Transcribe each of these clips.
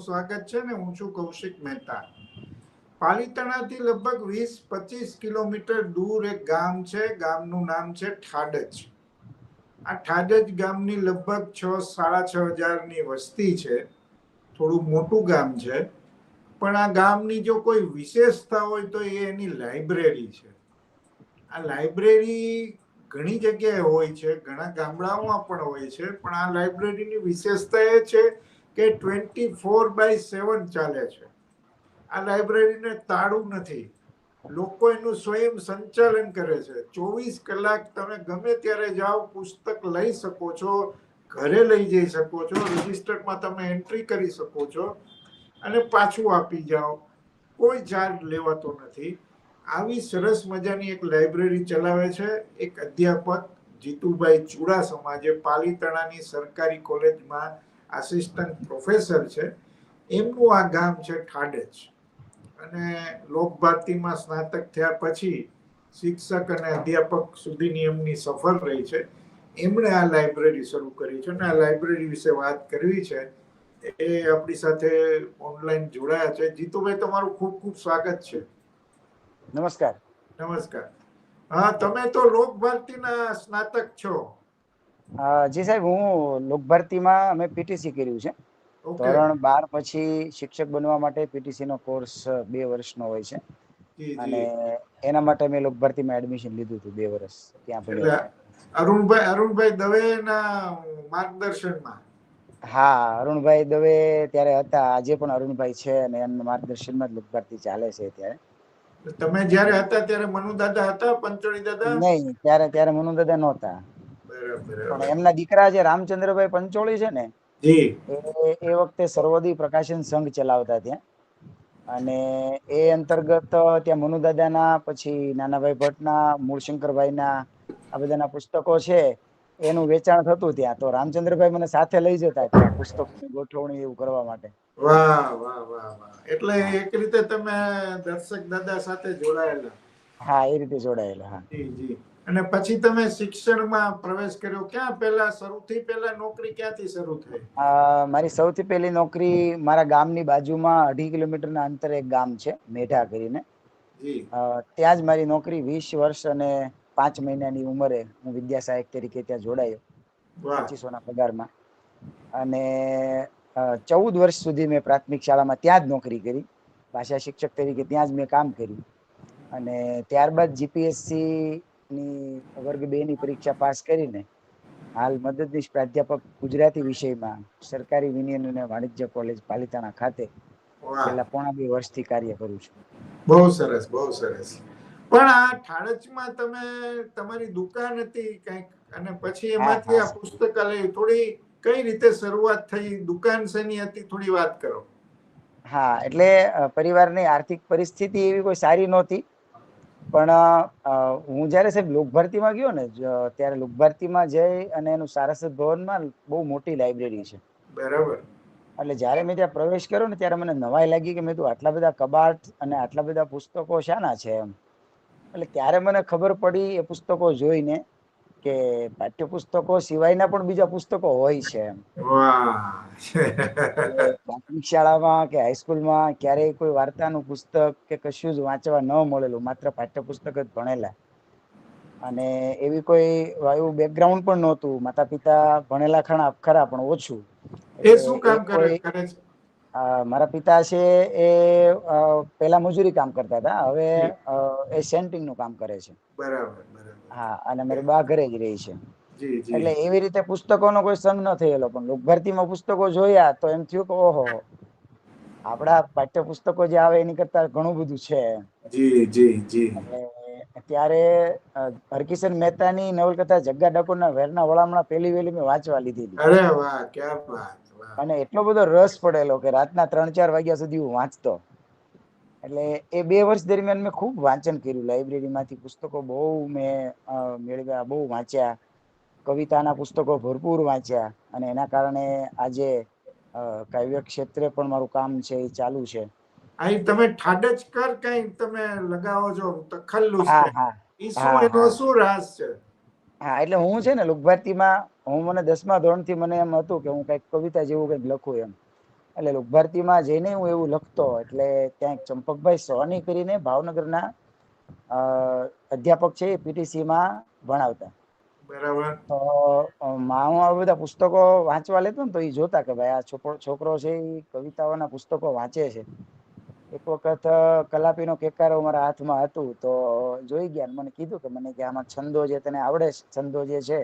સ્વાગત છે ને, હું છું કૌશિક મહેતા. પાલિતાણાથી લગભગ વીસ પચીસ કિલોમીટર દૂર એક ગામ છે, ગામનું નામ છે ઠાડજ. આ ઠાડજ ગામની લગભગ છ, સાડા છ હજારની વસ્તી છે, થોડું મોટું ગામ છે, પણ આ ગામની જો કોઈ વિશેષતા હોય તો એ એની લાઇબ્રેરી છે. આ લાઇબ્રેરી ઘણી જગ્યાએ હોય છે, ઘણા ગામડાઓમાં પણ હોય છે, પણ આ લાઇબ્રેરીની વિશેષતા એ છે કે ટ્વેન્ટી ફોર બાય સેવન ચાલે છે. આ લાઇબ્રેરીને તાળું નથી. લોકો એનું સ્વયં સંચાલન કરે છે. ચોવીસ કલાક તમે ગમે ત્યારે જાઓ, પુસ્તક લઈ શકો છો, ઘરે લઈ જઈ શકો છો, રજિસ્ટરમાં તમે એન્ટ્રી કરી શકો છો અને પાછું આપી જાઓ. કોઈ ચાર્જ લેવાતો નથી. આવી સરસ મજાની એક લાઇબ્રેરી ચલાવે છે એક અધ્યાપક જીતુભાઈ ચુડાસમા જે પાલીતાણાની સરકારી કોલેજમાં આસિસ્ટન્ટ પ્રોફેસર છે એમનું આ ગામ છે ઠાડજ અને લોકભારતીમાં સ્નાતક થયા પછી શિક્ષક અને અધ્યાપક સુધીની એમની સફર રહી છે. એમણે આ લાઇબ્રેરી શરૂ કરી છે અને આ લાઇબ્રેરી વિશે વાત કરવી છે એ આપણી સાથે ઓનલાઈન જોડાયા છે. જીતુભાઈ તમારું ખૂબ ખૂબ સ્વાગત છે. નમસ્કાર. નમસ્કાર. હા તમે તો લોક ભારતીના સ્નાતક છો. જી સાહેબ હું લોકભારતીમાં અમે પીટીસી કર્યું છે. ધોરણ બાર પછી શિક્ષક બનવા માટે પીટીસી નો કોર્સ બે વર્ષનો હોય છે. અને એના માટે મેં લોકભારતીમાં એડમિશન લીધું હતું બે વર્ષ ત્યાં ભણ્યો અરુણભાઈ અરુણભાઈ દવેના માર્ગદર્શનમાં? હા અરુણભાઈ દવે ત્યારે હતા. આજે પણ અરુણભાઈ છે અને એમના માર્ગદર્શનમાં જ લોકભારતી ચાલે છે ત્યારે તમે જ્યારે હતા ત્યારે મનુ દાદા હતા પંચોળી દાદા? નહીં ત્યારે ત્યારે મનુ દાદા નહોતા. પણ એમના દીકરા જે રામચંદ્રભાઈ પંચોળી છે ને એ વખતે સર્વોદય પ્રકાશન સંઘ ચલાવતા ત્યાં. અને એ અંતર્ગત ત્યાં મનુદાદાના પછી નાનાભાઈ ભટ્ટના મૂળશંકરભાઈના આ બધાના પુસ્તકો છે એનું વેચાણ થતું ત્યાં. તો રામચંદ્રભાઈ મને સાથે લઈ જતા ત્યાં પુસ્તકની ગોઠવણી એવું કરવા માટે. વાહ વાહ વાહ વાહ. એટલે એક રીતે તમે દર્શક દાદા સાથે જોડાયેલા. હા એ રીતે જોડાયેલા હા. જી જી. અને પછી તમે શિક્ષણમાં પ્રવેશ કર્યો ક્યાં પહેલા સૌથી પહેલા નોકરી ક્યાંથી શરૂ થઈ? મારી સૌથી પહેલી નોકરી મારા ગામની બાજુમાં અઢી કિલોમીટરના અંતરે એક ગામ છે મેઢા કરીને. ત્યાં જ મારી નોકરી વીસ વર્ષ અને પાંચ મહિનાની ઉંમરે હું વિદ્યા સહાયક તરીકે ત્યાં જોડાયો પચીસોના પગારમાં. અને ચૌદ વર્ષ સુધી મેં પ્રાથમિક શાળામાં ત્યાં જ નોકરી કરી ભાષા શિક્ષક તરીકે ત્યાં જ મેં કામ કર્યું. અને ત્યારબાદ જીપીએસસી ની વર્ગ બે ની પરીક્ષા પાસ કરીને હાલ મદદનીશ પ્રાધ્યાપક ગુજરાતી વિષયમાં સરકારી વિનિયન અને વાણિજ્ય કોલેજ પાલિતાણા ખાતે છેલ્લા પોણા બે વર્ષથી કાર્ય કરું છું. બહુ સરસ બહુ સરસ. પણ આ ઠાણચમાં તમે તમારી દુકાન હતી કંઈક? અને પછી એમાંથી આ પુસ્તકાલય થોડી કઈ રીતે શરૂઆત થઈ? દુકાન શેની હતી? થોડી વાત કરો. હા એટલે પરિવારની આર્થિક પરિસ્થિતિ એવી કોઈ સારી નહોતી. પણ હું જ્યારે સાહેબ લોકભારતીમાં ગયો ને ત્યારે લોકભારતીમાં જઈ અને એનું સારસ્વત ભવનમાં બહુ મોટી લાઇબ્રેરી છે. બરાબર. એટલે જ્યારે મેં ત્યાં પ્રવેશ કર્યો ને ત્યારે મને નવાઈ લાગી કે મેં તું આટલા બધા કબાટ અને આટલા બધા પુસ્તકો શાના છે એમ. એટલે ત્યારે મને ખબર પડી એ પુસ્તકો જોઈને કે પાઠ્યપુસ્તકો સિવાયના પણ બીજા પુસ્તકો હોય છે એમ. પ્રાથમિક શાળામાં કે હાઈસ્કૂલમાં ક્યારેય કોઈ વાર્તાનું પુસ્તક કે કશું જ વાંચવા ન મળેલું માત્ર પાઠ્યપુસ્તક જ ભણેલા. અને એવી કોઈ એવું બેકગ્રાઉન્ડ પણ નહોતું. માતા પિતા ભણેલા ખરા ખરા પણ ઓછું. એ શું કામ કરે કરે મારા પિતા છે એ પહેલા મજૂરી કામ કરતા હતા. હવે એ સેન્ટિંગનું કામ કરે છે. બરાબર. હા અને મારી બા ઘરે જ રહી છે. એટલે એવી રીતે પુસ્તકોનો કોઈ સંગ ન થયેલો પણ લોકભારતીમાં પુસ્તકો જોયા તો એમ થયું કે ઓહો આપણા પાઠ્યપુસ્તકો જે આવે એની કરતા ઘણું બધું છે. જી જી જી. ત્યારે હરકિશન મહેતાની નવલકથા જગ્ગા ડાકોરના વેરના વળામણા પહેલી વેલી મેં વાંચવા લીધેલી. અરે વાહ ક્યાં વાત અને એટલો બધો રસ પડેલો કે રાતના ત્રણ ચાર વાગ્યા સુધી હું વાંચતો. એટલે એ બે વર્ષ દરમિયાન મેં ખૂબ વાંચન કર્યું. લાઇબ્રેરીમાંથી પુસ્તકો બહુ મેં મેળવ્યા બહુ વાંચ્યા. કવિતાના પુસ્તકો ભરપૂર વાંચ્યા અને એના કારણે આજે કાવ્ય ક્ષેત્રે પણ મારું કામ છે એ ચાલુ છે. અહીં તમે ઠાડજ કર કઈ તમે લગાવો છો? તખલ્લુસ હા હા. શું હા, એનો શું રાસ છે? હા એટલે હું છે ને લોકભારતીમાં હું મને દસમા ધોરણથી મને એમ હતું કે હું કંઈક કવિતા જેવું કંઈક લખું એમ. એટલે લોકભારતીમાં જઈને હું એવું લખતો એટલે ત્યાં એક ચંપકભાઈ સોની કરીને ભાવનગરના અધ્યાપક છે એ પીટીસીમાં ભણાવતા. બરાબર. તો હું આવા બધા પુસ્તકો વાંચવા લેતો ને તો એ જોતા કે ભાઈ આ છોકરો છોકરો છે એ કવિતાઓના પુસ્તકો વાંચે છે. એક વખત કલાપીનો કેકારો મારા હાથમાં હતું તો જોઈ ગયા મને કીધું કે મને કે આમાં છંદો જે તને આવડે છે છંદો જે છે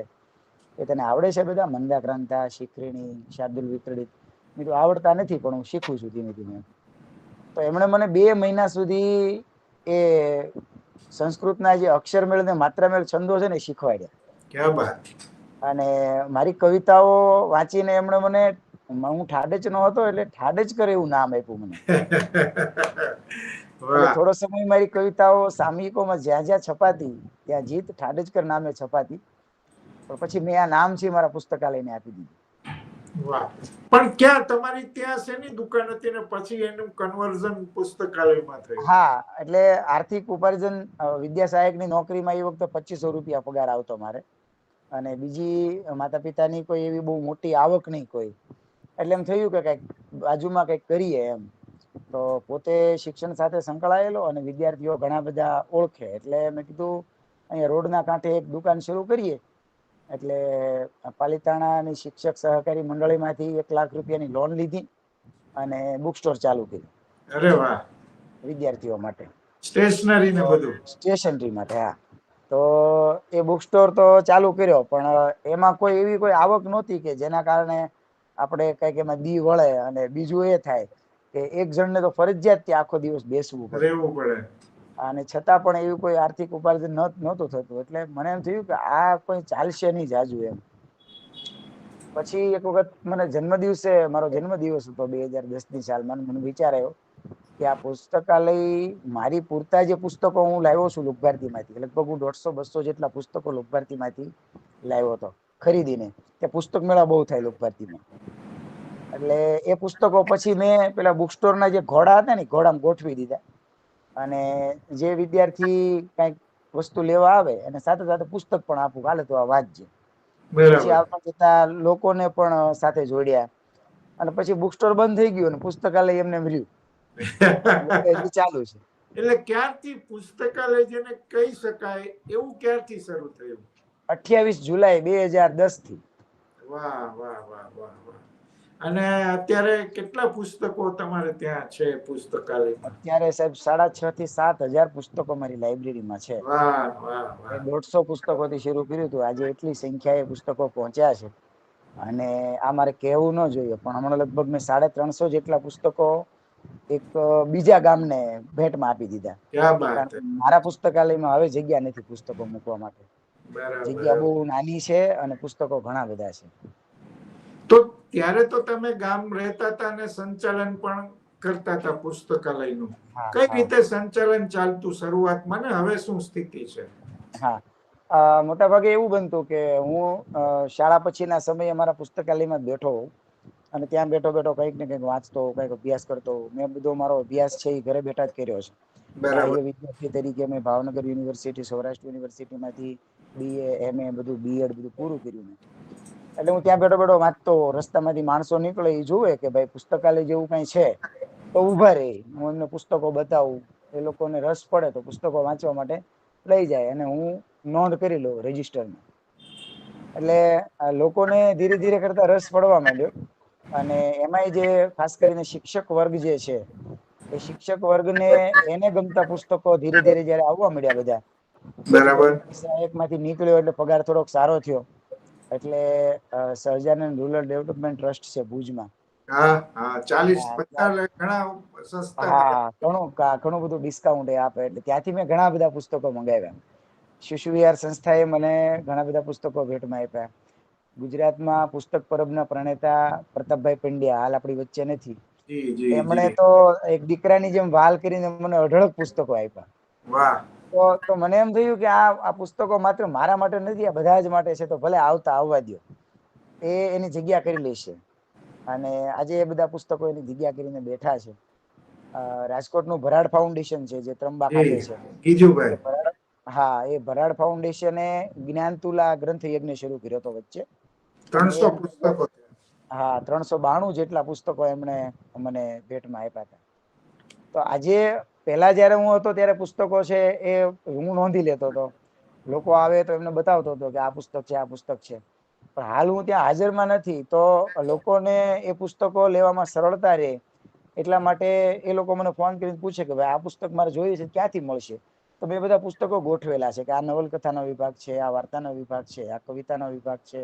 એ તને આવડે છે બધા? મંદાક્રાંતા શિખરીણી શાર્દુલ વિતરડિત મેં કીધું આવડતા નથી પણ હું શીખું છું ધીમે ધીમે. તો એમણે મને બે મહિના સુધી એ સંસ્કૃતના જે અક્ષરમેળ ને માત્રામેળ છંદો છે ને શીખવાડ્યા. અને મારી કવિતાઓ વાંચીને એમણે મને હું ઠાડજ નો હતો એટલે ઠાડજ કરે એવું નામ આપ્યું મને. થોડો સમય મારી કવિતાઓ સામયિકોમાં જ્યાં જ્યાં છપાતી ત્યાં જીત ઠાડજકર નામે છપાતી. પણ પછી મેં આ નામ છે મારા પુસ્તકાલયને આપી દીધું. પણ ક્યાં તમારી ત્યાં શેની દુકાન હતી ને પછી એનું કન્વર્ઝન પુસ્તકાલયમાં થયું? હા, એટલે આર્થિક ઉપાર્જન વિદ્યા સહાયકની નોકરીમાં એ વખતે પચીસો રૂપિયા પગાર આવતો મારે. અને બીજી માતા પિતાની કોઈ એવી બહુ મોટી આવક નહીં કોઈ. એટલે એમ થયું કે કંઈક બાજુમાં કંઈક કરીએ એમ. તો પોતે શિક્ષણ સાથે સંકળાયેલો અને વિદ્યાર્થીઓ ઘણા બધા ઓળખે. એટલે મેં કીધું, અહીંયા રોડના કાંઠે એક દુકાન શરૂ કરીએ. એટલે પાલિતાણાની શિક્ષક સહકારી મંડળીમાંથી એક લાખ રૂપિયાની લોન લીધી અને બુક સ્ટોર ચાલુ કરી અરે વાહ. વિદ્યાર્થીઓ માટે. સ્ટેશનરી ને બધું. સ્ટેશનરી માટે હા. તો એ બુક સ્ટોર તો ચાલુ કર્યો પણ એમાં કોઈ એવી કોઈ આવક નહોતી કે જેના કારણે આપણે કંઈક એમાં દી વળે અને બીજું એ થાય કે એક જણને તો ફરજિયાત ત્યાં આખો દિવસ બેસવું પડે. રહેવું પડે. અને છતાં પણ એવું કોઈ આર્થિક ઉપાર્જન નહોત- થતું. એટલે મને એમ થયું કે આ કોઈ ચાલશે નહીં જાજુ એમ. પછી એક વખત મને જન્મદિવસે, મારો જન્મદિવસ હતો બે હજાર દસની સાલમાં મને વિચાર આવ્યો કે આ પુસ્તકાલય મારી પૂરતા જે પુસ્તકો હું લાવ્યો છું લુભાર્થીમાંથી, લગભગ હું દોઢસો બસો જેટલા પુસ્તકો લુભાર્થીમાંથી લાવ્યો હતો ખરીદીને. તે પુસ્તક મેળા બહુ થાય લુભાર્થીમાં. એટલે એ પુસ્તકો પછી મેં પેલા બુક સ્ટોરના જે ઘોડા હતા ને, ઘોડામાં ગોઠવી દીધા. અને જે વિદ્યાર્થી કંઈક વસ્તુ લેવા આવે અને સાથે સાથે પુસ્તક પણ આપું હાલે તો આ વાંચજે પછી આવતા જતા લોકોને પણ સાથે જોડ્યા. અને પછી બુક સ્ટોર બંધ થઈ ગયું અને પુસ્તકાલય એમને મળ્યું. ચાલુ છે. એટલે ક્યારથી પુસ્તકાલય જેને કહી શકાય એવું ક્યારથી શરૂ થયું? અઠ્યાવીસ જુલાઈ બે હજાર દસથી વાહ વાહ વાહ વાહ વાહ. અને અત્યારે કેટલા પુસ્તકો તમારે ત્યાં છે પુસ્તકાલયમાં? અત્યારે સાહેબ સાડા છ થી સાત હજાર પુસ્તકો મારી લાઇબ્રેરીમાં છે. દોઢસો પુસ્તકોથી શરૂ કર્યું હતું. આજે એટલી સંખ્યાએ પુસ્તકો પહોંચ્યા છે. અને આ મારે કહેવું ન જોઈએ પણ હમણાં લગભગ મેં સાડા ત્રણસો જેટલા પુસ્તકો એક બીજા ગામને ભેટમાં આપી દીધા. મારા પુસ્તકાલયમાં હવે જગ્યા નથી પુસ્તકો મૂકવા માટે. જગ્યા બહુ નાની છે અને પુસ્તકો ઘણા બધા છે. તો ત્યારે તો તમે ગામ રહેતા હતા અને સંચાલન પણ કરતા હતા પુસ્તકાલયનું. કઈ રીતે સંચાલન ચાલતું શરૂઆતમાં ને હવે શું સ્થિતિ છે? હા. અ, મોટાભાગે એવું બનતું કે હું શાળા પછીના સમયે અમારા પુસ્તકાલયમાં બેઠો અને ત્યાં બેઠો બેઠો કંઈક ને કંઈક વાંચતો કંઈક અભ્યાસ કરતો મેં બધો મારો અભ્યાસ છે એ ઘરે બેઠા જ કર્યો છે. વિદ્યાર્થી તરીકે મેં ભાવનગર યુનિવર્સિટી સૌરાષ્ટ્ર યુનિવર્સિટીમાંથી બીએ એમએ બધું બીએડ બધું પૂરું કર્યું મેં. એટલે હું ત્યાં બેઠો બેઠો વાંચતો રસ્તામાંથી માણસો નીકળે એ જુએ કે ભાઈ પુસ્તકાલય જેવું કઈ છે તો ઊભા રહે. હું એમને પુસ્તકો બતાવું. એ લોકોને રસ પડે તો પુસ્તકો વાંચવા માટે લઈ જાય અને હું નોંધ કરી લઉં રજીસ્ટરમાં એટલે લોકોને ધીરે ધીરે કરતા રસ પડવા માંડ્યો. અને એમાંય જે ખાસ કરીને શિક્ષક વર્ગ જે છે એ શિક્ષક વર્ગને એને ગમતા પુસ્તકો ધીરે ધીરે જયારે આવવા મળ્યા બધા બરાબર. એક માંથી નીકળ્યો એટલે પગાર થોડોક સારો થયો. એટલે સહજાનંદ રૂરલ ડેવલપમેન્ટ ટ્રસ્ટ છે ભુજમાં. ઘણા બધું ડિસ્કાઉન્ટ એ આપે. એટલે ત્યાંથી મેં ઘણા બધા પુસ્તકો મંગાવ્યા શિશુ સંસ્થાએ મને ઘણા બધા પુસ્તકો ભેટમાં આપ્યા. ગુજરાતમાં પુસ્તક પરબના પ્રણેતા પ્રતાપભાઈ પંડ્યા હાલ આપણી વચ્ચે નથી. એમણે તો એક દીકરાની જેમ વાલ કરીને મને અઢળક પુસ્તકો આપ્યા. તો તો મને એમ થયું કે આ આ પુસ્તકો માત્ર મારા માટે નથી આ બધા જ માટે છે તો ભલે આવતા આવવા દો એ એની જગ્યા કરી લેશે. અને આજે એ બધા પુસ્તકો એની જગ્યા કરીને બેઠા છે. રાજકોટનું ભરાડ ફાઉન્ડેશન છે જે ત્રંબા ખાતે છે. હા એ ભરાડ ફાઉન્ડેશને જ્ઞાનતુલા ગ્રંથ યજ્ઞ શરૂ કર્યો હતો વચ્ચે. ત્રણસો પુસ્તકો હા ત્રણસો બાણું જેટલા પુસ્તકો એમણે મને ભેટમાં આપ્યા હતા. તો આજે પહેલા જ્યારે હું હતો ત્યારે પુસ્તકો છે એ હું નોંધી લેતો હતો. લોકો આવે તો એમને બતાવતો હતો કે આ પુસ્તક છે, આ પુસ્તક છે. પણ હાલ હું ત્યાં હાજરમાં નથી તો લોકોને એ પુસ્તકો લેવામાં સરળતા રહે. એટલા માટે એ લોકો મને ફોન કરીને પૂછે કે ભાઈ, આ પુસ્તક મારે જોઈએ છે, ક્યાંથી મળશે? તો મેં બધા પુસ્તકો ગોઠવેલા છે કે આ નવલકથાનો વિભાગ છે, આ વાર્તાનો વિભાગ છે, આ કવિતાનો વિભાગ છે,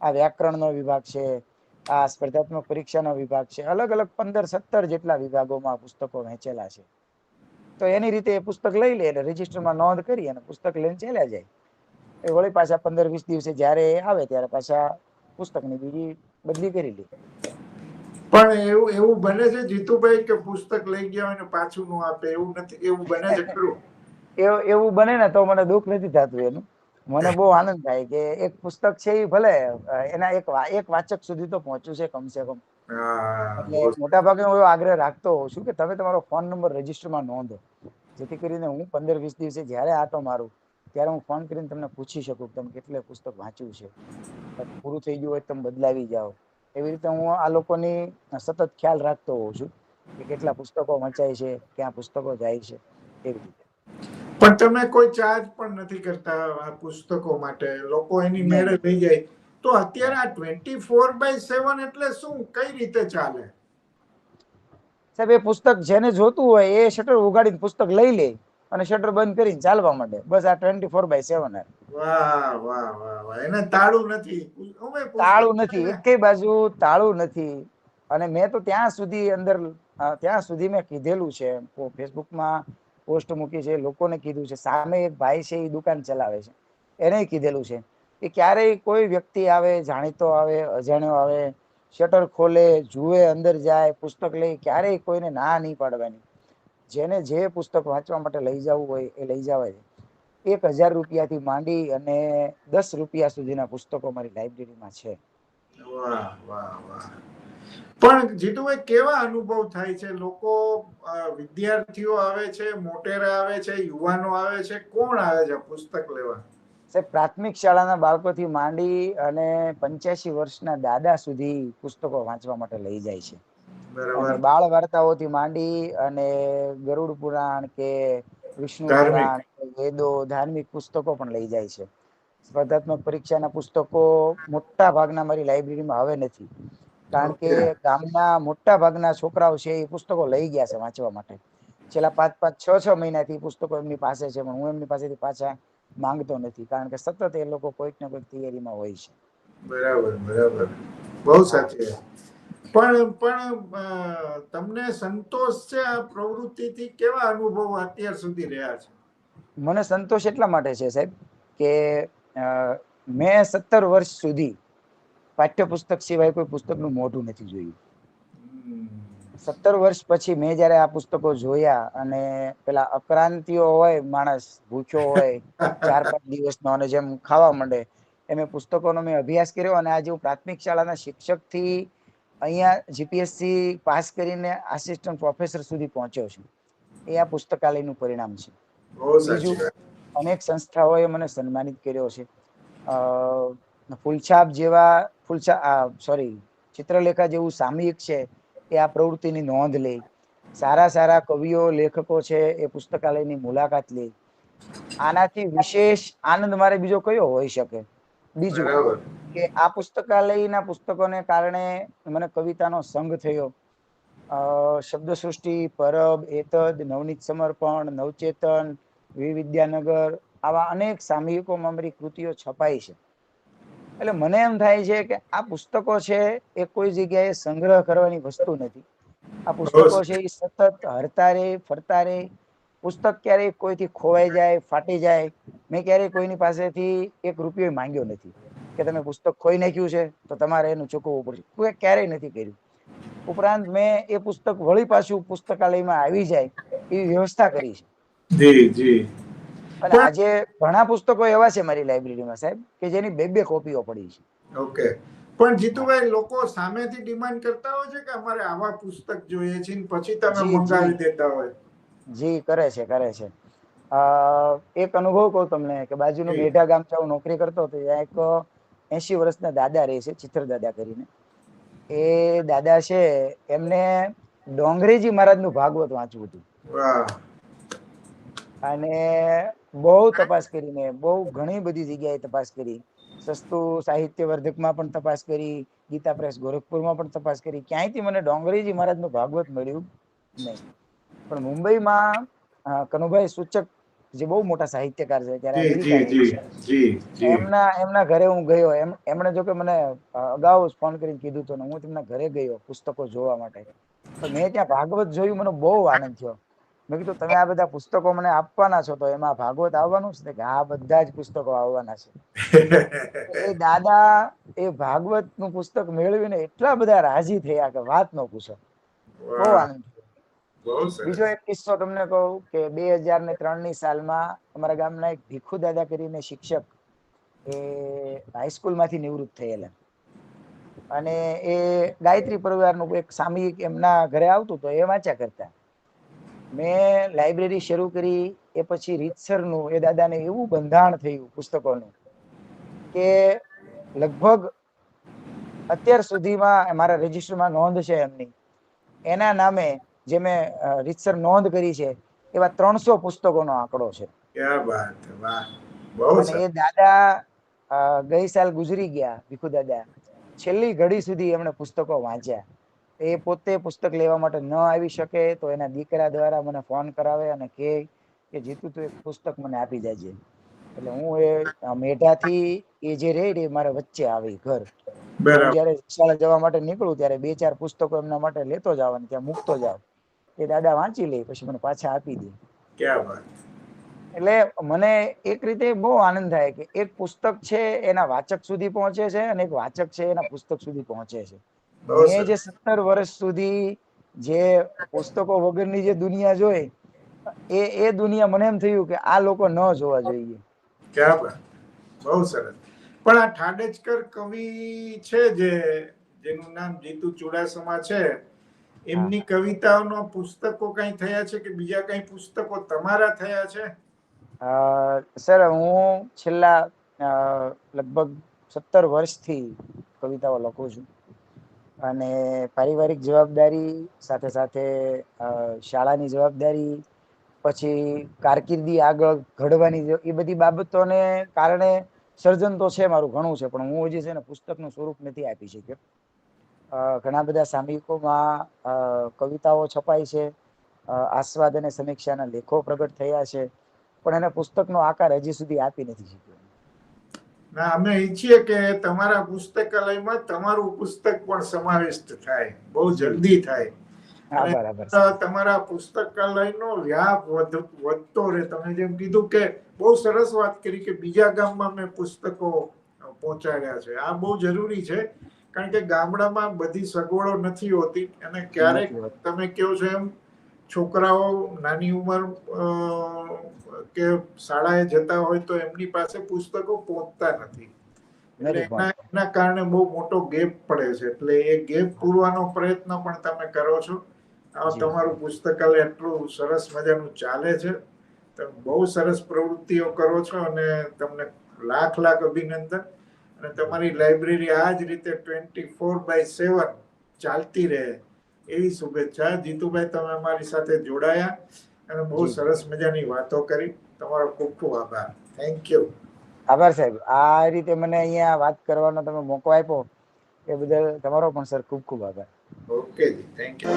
આ વ્યાકરણનો વિભાગ છે, આ સ્પર્ધાત્મક પરીક્ષાનો વિભાગ છે. અલગ અલગ પંદર સત્તર જેટલા વિભાગોમાં પુસ્તકો વહેંચેલા છે. તો એની રીતે એ પુસ્તક લઈ લે એટલે રજીસ્ટરમાં નોંધ કરી અને પુસ્તક લઈને ચાલ્યા જાય. એ વળી પાછા પંદર વીસ દિવસે જ્યારે આવે ત્યારે પાછા પુસ્તકની બીજી બદલી કરી લે. પણ એવું એવું બને છે જીતુભાઈ કે પુસ્તક લઈ ગયા હોય ને પાછું નું આપે? એવું નથી એવું બને છે ખરું? એવું બને ને તો મને દુઃખ નથી થતું એનું. મને બહુ આનંદ થાય કે એક પુસ્તક છે એ ભલે એના એક એક વાચક સુધી તો પહોંચ્યું છે કમસે કમ. એટલે મોટા ભાગે હું આગ્રહ રાખતો હોઉં છું કે તમે તમારો ફોન નંબર રજિસ્ટરમાં નોંધો. જેથી કરીને હું પંદર વીસ દિવસે જ્યારે આટો મારું ત્યારે હું ફોન કરીને તમને પૂછી શકું કે તમે કેટલે પુસ્તક વાંચ્યું છે. પૂરું થઈ ગયું હોય તમે બદલાવી જાઓ. એવી રીતે હું આ લોકોની સતત ખ્યાલ રાખતો હોઉં છું કે કેટલા પુસ્તકો વંચાય છે ક્યાં પુસ્તકો જાય છે એવી રીતે. પણ તમે કોઈ ચાર્જ પણ નથી કરતા આ પુસ્તકો માટે. લોકો એની મેળે લઈ જાય. તો અત્યારે આ ટ્વેન્ટી ફોર બાય સેવન એટલે શું? કઈ રીતે ચાલે? સાહેબ એ પુસ્તક જેને જોતું હોય એ શટર ઉગાડીને પુસ્તક લઈ લે અને શટર બંધ કરીને ચાલવા માંડે. બસ આ ટ્વેન્ટી ફોર બાય સેવન વાહ વાહ વાહ એને તાળું નથી. તાળું નથી. એક એકેય બાજુ તાળું નથી. અને મેં તો ત્યાં સુધી અંદર ત્યાં સુધી મેં કીધેલું છે ફેસબુકમાં પોસ્ટ મૂકી છે લોકોને કીધું છે. સામે એક ભાઈ છે એ દુકાન ચલાવે છે. એને કીધેલું છે કે ક્યારેય કોઈ વ્યક્તિ આવે, જાણીતો આવે, અજાણ્યો આવે, શટર ખોલે, જુએ, અંદર જાય, પુસ્તક લઈ ક્યારેય કોઈને ના નહીં પાડવાની. જેને જે પુસ્તક વાંચવા માટે લઈ જવું હોય, એ લઈ જવાય એક હજાર રૂપિયાથી માંડી અને દસ રૂપિયા સુધીના પુસ્તકો મારી લાઇબ્રેરીમાં છે. વાહ વાહ વાહ. પણ જીતુભાઈ કેવા અનુભવ થાય છે? લોકો વિદ્યાર્થીઓ આવે છે મોટેરા આવે છે યુવાનો આવે છે કોણ આવે છે પુસ્તક લેવા? સાહેબ પ્રાથમિક શાળાના બાળકોથી માંડી અને પંચ્યાસી વર્ષના દાદા સુધી પુસ્તકો વાંચવા માટે લઈ જાય છે. બાળ વાર્તાઓથી માંડી અને ગરુડ પુરાણ કે વિષ્ણુ પુરાણ કે વેદો ધાર્મિક પુસ્તકો પણ લઈ જાય છે. સ્પર્ધાત્મક પરીક્ષાના પુસ્તકો મોટા ભાગના મારી લાઇબ્રેરીમાં હવે નથી. કારણ કે ગામના મોટા ભાગના છોકરાઓ છે એ પુસ્તકો લઈ ગયા છે વાંચવા માટે. છેલ્લા પાંચ પાંચ છ છ મહિનાથી પુસ્તકો એમની પાસે છે પણ હું એમની પાસેથી પાછા માંગતો નથી. કારણ કે સતત એ લોકો કોઈક ને કોઈક તૈયારીમાં હોય છે. બરાબર બરાબર. બહુ સાચી પણ પણ તમને સંતોષ છે આ પ્રવૃત્તિથી? કેવા અનુભવ અત્યાર સુધી રહ્યા છે? મને સંતોષ એટલા માટે છે સાહેબ કે મેં સત્તર વર્ષ સુધી પાઠ્યપુસ્તક સિવાય કોઈ પુસ્તકનું મોઢું નથી જોયું. સત્તર વર્ષ પછી મેં જયારે આ પુસ્તકો જોયા અને પેલા અક્રાંતિઓ હોય માણસ ભૂખ્યો હોય ચાર પાંચ દિવસનો અને જેમ ખાવા માંડે એમ એ પુસ્તકોનો મેં અભ્યાસ કર્યો અને આજે હું પ્રાથમિક શાળાના શિક્ષકથી અહીંયા જીપીએસસી પાસ કરીને આસિસ્ટન્ટ પ્રોફેસર સુધી પહોંચ્યો છું. એ આ પુસ્તકાલયનું પરિણામ છે. બીજું અનેક સંસ્થાઓએ મને સન્માનિત કર્યો છે. અ, ફૂલછાપ જેવા ફૂલછા સોરી ચિત્રલેખા જેવું સામયિક છે એ આ પ્રવૃત્તિની નોંધ લે સારા સારા કવિઓ લેખકો છે એ પુસ્તકાલયની મુલાકાત લે આનાથી વિશેષ આનંદ મારે બીજો કયો હોઈ શકે? બીજું કે આ પુસ્તકાલયના પુસ્તકોને કારણે મને કવિતાનો સંગ થયો. શબ્દ સૃષ્ટિ પરબ એતદ નવનીત સમર્પણ નવચેતન વિવિદ્યાનગર આવા અનેક સામયિકોમાં મારી કૃતિઓ છપાઈ છે. એટલે મને એમ થાય છે કે આ પુસ્તકો છે એ કોઈ જગ્યાએ સંગ્રહ કરવાની વસ્તુ નથી. આ પુસ્તકો છે એ સતત હરતા રહે ફરતા રહે પુસ્તક ક્યારેય કોઈથી ખોવાઈ જાય, ફાટી જાય, મેં ક્યારેય કોઈની પાસેથી એક રૂપિયો માંગ્યો નથી. કે તમે પુસ્તક ખોઈ નાખ્યું છે, તો તમારે એનું ચૂકવવું પડશે. કોઈ ક્યારેય નથી કર્યું. ઉપરાંત મેં એ પુસ્તક વળી પાછું પુસ્તકાલયમાં આવી જાય એવી વ્યવસ્થા કરી છે. જી જી. પણ- આજે ઘણા પુસ્તકો એવા છે મારી લાઇબ્રેરીમાં સાહેબ કે જેની બે બે કોપીઓ પડી છે. ઓકે. પણ જીતુભાઈ લોકો સામેથી ડિમાન્ડ કરતા હોય છે કે અમારે આવા પુસ્તક જોઈએ છે ને પછી તમે મંગાવી દેતા હોય? જી કરે છે કરે છે. અ, એક અનુભવ કહું તમને કે બાજુનું. મેઢા ગામ છે હું નોકરી કરતો હતો ત્યાં એક એસી વર્ષના દાદા રહે છે ચિત્ર દાદા કરીને. એ દાદા છે એમને ડોંગરેજી મહારાજનું ભાગવત વાંચવું હતું. અને બહુ તપાસ કરીને બહુ ઘણી બધી જગ્યાએ તપાસ કરી. સસ્તું સાહિત્ય વર્ધકમાં પણ તપાસ કરી ગીતા પ્રેસ ગોરખપુરમાં પણ તપાસ કરી. ક્યાંયથી મને ડોંગરીજી મહારાજનું ભાગવત મળ્યું નહીં. પણ મુંબઈમાં કનુભાઈ સૂચક જે બહુ મોટા સાહિત્યકાર છે ત્યારે એમના એમના ઘરે હું ગયો. એમ એમણે જો કે મને અગાઉ ફોન કરીને કીધું હતું ને હું તેમના ઘરે ગયો પુસ્તકો જોવા માટે. તો મેં ત્યાં ભાગવત જોયું મને બહુ આનંદ થયો. મેં કીધું તમે આ બધા પુસ્તકો મને આપવાના છો તો એમાં ભાગવત આવવાનું છે. કે આ બધા જ પુસ્તકો આવવાના છે. એ દાદા એ ભાગવતનું પુસ્તક મેળવીને એટલા બધા રાજી થયા કે વાત ન પૂછો. બહુ આનંદ બીજો એક કિસ્સો તમને કહું કે બે હજાર ને ત્રણની સાલમાં અમારા ગામના એક ભીખુ દાદા કરીને શિક્ષક એ હાઈસ્કૂલમાંથી નિવૃત્ત થયેલા. અને એ ગાયત્રી પરિવારનું એક સામયિક એમના ઘરે આવતું તો એ વાંચ્યા કરતા. મેં લાઇબ્રેરી શરૂ કરી એ પછી રીતસરનું એ દાદાને એવું બંધાણ થયું પુસ્તકોનું કે લગભગ અત્યાર સુધીમાં મારા રજિસ્ટરમાં નોંધ છે એમની. એના નામે જે મેં રીતસર નોંધ કરી છે એવા ત્રણસો પુસ્તકોનો આંકડો છે. એ દાદા ગઈ સાલ ગુજરી ગયા ભીખુ દાદા. છેલ્લી ઘડી સુધી એમણે પુસ્તકો વાંચ્યા. એ પોતે પુસ્તક લેવા માટે ન આવી શકે તો એના દીકરા દ્વારા મને ફોન કરાવે અને કહે કે જીતુ તું એક પુસ્તક મને આપી દેજે. એટલે હું એ મેઢાથી એ જે રહે એ મારા વચ્ચે આવી ઘર. જયારે શાળા જવા માટે નીકળું ત્યારે બે ચાર પુસ્તકો એમના માટે લેતો જાવ અને ત્યાં મૂકતો જાવ એ દાદા વાંચી લે પછી મને પાછા આપી દે. એટલે મને એક રીતે બહુ આનંદ થાય કે એક પુસ્તક છે એના વાચક સુધી પહોંચે છે અને એક વાચક છે એના પુસ્તક સુધી પહોંચે છે. મેં જે સત્તર વર્ષ સુધી જે પુસ્તકો વગરની જે દુનિયા જોઈ એ એ દુનિયા મને એમ થયું કે આ લોકો ન જોવા જોઈએ. ક્યાં બહુ સરસ. પણ આ ઠાડેજકર કવિ છે જે જેનું નામ જીતુ ચુડાસમા છે એમની કવિતાઓનો પુસ્તકો કઈ થયા છે કે બીજા કઈ પુસ્તકો તમારા થયા છે? સર હું છેલ્લા લગભગ સત્તર વર્ષથી કવિતાઓ લખું છું. અને પારિવારિક જવાબદારી સાથે સાથે શાળાની જવાબદારી, પછી કારકિર્દી આગળ ઘડવાની એ બધી બાબતોને કારણે સર્જન તો છે મારું ઘણું છે, પણ હું હજી છે ને પુસ્તકનું સ્વરૂપ નથી આપી શક્યો. ઘણા બધા સામયિકોમાં કવિતાઓ છપાઈ છે આસ્વાદ અને સમીક્ષાના લેખો પ્રગટ થયા છે, પણ એને પુસ્તકનો આકાર હજી સુધી આપી નથી શક્યો. ના અમે ઈચ્છીએ કે તમારા પુસ્તકાલયમાં તમારું પુસ્તક પણ સમાવિષ્ટ થાય બહુ જલ્દી થાય. તમારા પુસ્તકાલયનો વ્યાપ વધતો રહે. તમે જેમ કીધું કે બહુ સરસ વાત કરી કે બીજા ગામમાં મેં પુસ્તકો પહોંચાડ્યા છે. આ બહુ જરૂરી છે કારણ કે ગામડામાં બધી સગવડો નથી હોતી. અને ક્યારેક તમે કહો છો એમ છોકરાઓ નાની ઉંમર કે શાળાએ જતા હોય તો એમની પાસે પુસ્તકો પહોંચતા નથી. એટલે એના કારણે બહુ મોટો ગેપ પડે છે. એટલે એ ગેપ પૂરવાનો પ્રયત્ન પણ તમે કરો છો. તમારું પુસ્તકાલય એટલું સરસ મજાનું ચાલે છે. તમે બહુ સરસ પ્રવૃત્તિઓ કરો છો અને તમને લાખ લાખ અભિનંદન. અને તમારી લાઇબ્રેરી આ જ રીતે ટ્વેન્ટી ફોર બાય સેવન ચાલતી રહે. એવી શુભેચ્છા. જીતુભાઈ તમે અમારી સાથે જોડાયા અને બહુ સરસ મજાની વાતો કરી. તમારો ખૂબ ખૂબ આભાર. થેન્ક યુ આભાર સાહેબ. આ રીતે મને અહીંયા વાત કરવાનો તમે મોકો આપ્યો એ બદલ તમારો પણ સર ખૂબ ખૂબ આભાર. Okay G thank you